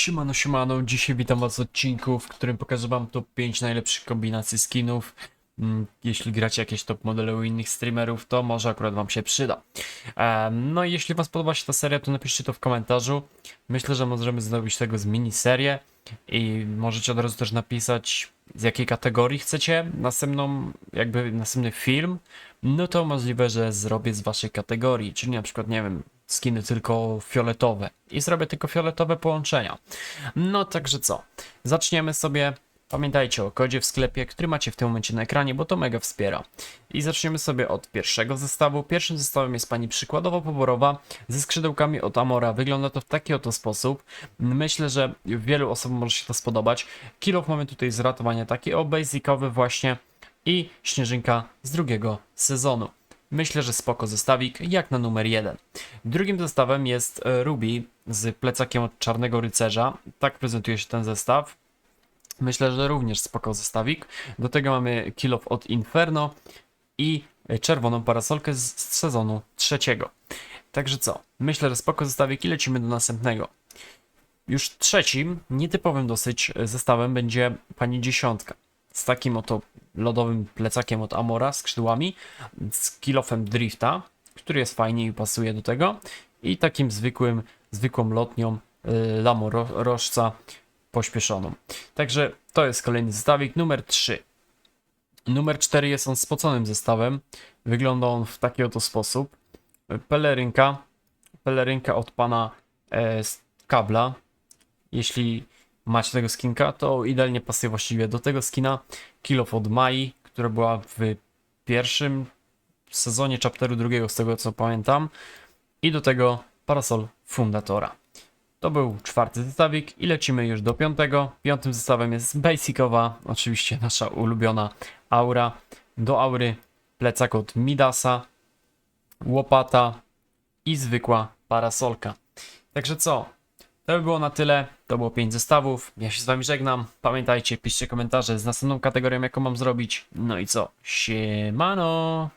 Siemano, siemano, dzisiaj witam was w odcinku, w którym pokażę wam top 5 najlepszych kombinacji skinów. Mm, Jeśli gracie jakieś top modele u innych streamerów, to może akurat wam się przyda. No i jeśli was podoba się ta seria, to napiszcie to w komentarzu. Myślę, że możemy zrobić tego z miniserię i możecie od razu też napisać z jakiej kategorii chcecie następną, jakby następny film. No to możliwe, że zrobię z waszej kategorii, czyli na przykład, nie wiem, skiny tylko fioletowe i zrobię tylko fioletowe połączenia. No także co? Zaczniemy sobie. Pamiętajcie o kodzie w sklepie, który macie w tym momencie na ekranie, bo to mega wspiera. I zaczniemy sobie od pierwszego zestawu. Pierwszym zestawem jest pani przykładowo poborowa ze skrzydełkami od Amora. Wygląda to w taki oto sposób. Myślę, że wielu osobom może się to spodobać. Kilof mamy tutaj z ratowania taki o basicowy właśnie i śnieżynka z drugiego sezonu. Myślę, że spoko zestawik, jak na numer jeden. Drugim zestawem jest e, Ruby z plecakiem od Czarnego Rycerza. Tak prezentuje się ten zestaw. Myślę, że również spoko zestawik. Do tego mamy Kill of od Inferno i czerwoną parasolkę z, sezonu trzeciego. Także co? Myślę, że spoko zestawik i lecimy do następnego. Już trzecim, nietypowym dosyć zestawem będzie pani dziesiątka. Z takim oto lodowym plecakiem od Amora, skrzydłami, z kilofem Drifta, który jest fajnie i pasuje do tego, i takim zwykłym, zwykłą lotnią y, Lamo ro, Rożca pośpieszoną. Także to jest kolejny zestawik, numer 3. Numer 4 jest on spoconym zestawem. Wygląda on w taki oto sposób. Pelerynka, pelerynka od pana e, kabla. Jeśli macie tego skinka, to idealnie pasuje właściwie do tego skina. Kill of od Mai, która była w pierwszym sezonie chapteru drugiego, z tego co pamiętam. I do tego parasol Fundatora. To był czwarty zestawik i lecimy już do piątego. Piątym zestawem jest basicowa, oczywiście nasza ulubiona aura. Do aury plecak od Midasa, łopata i zwykła parasolka. Także co? To by było na tyle. To było 5 zestawów. Ja się z wami żegnam. Pamiętajcie, piszcie komentarze z następną kategorią, jaką mam zrobić. No i co? Siemano!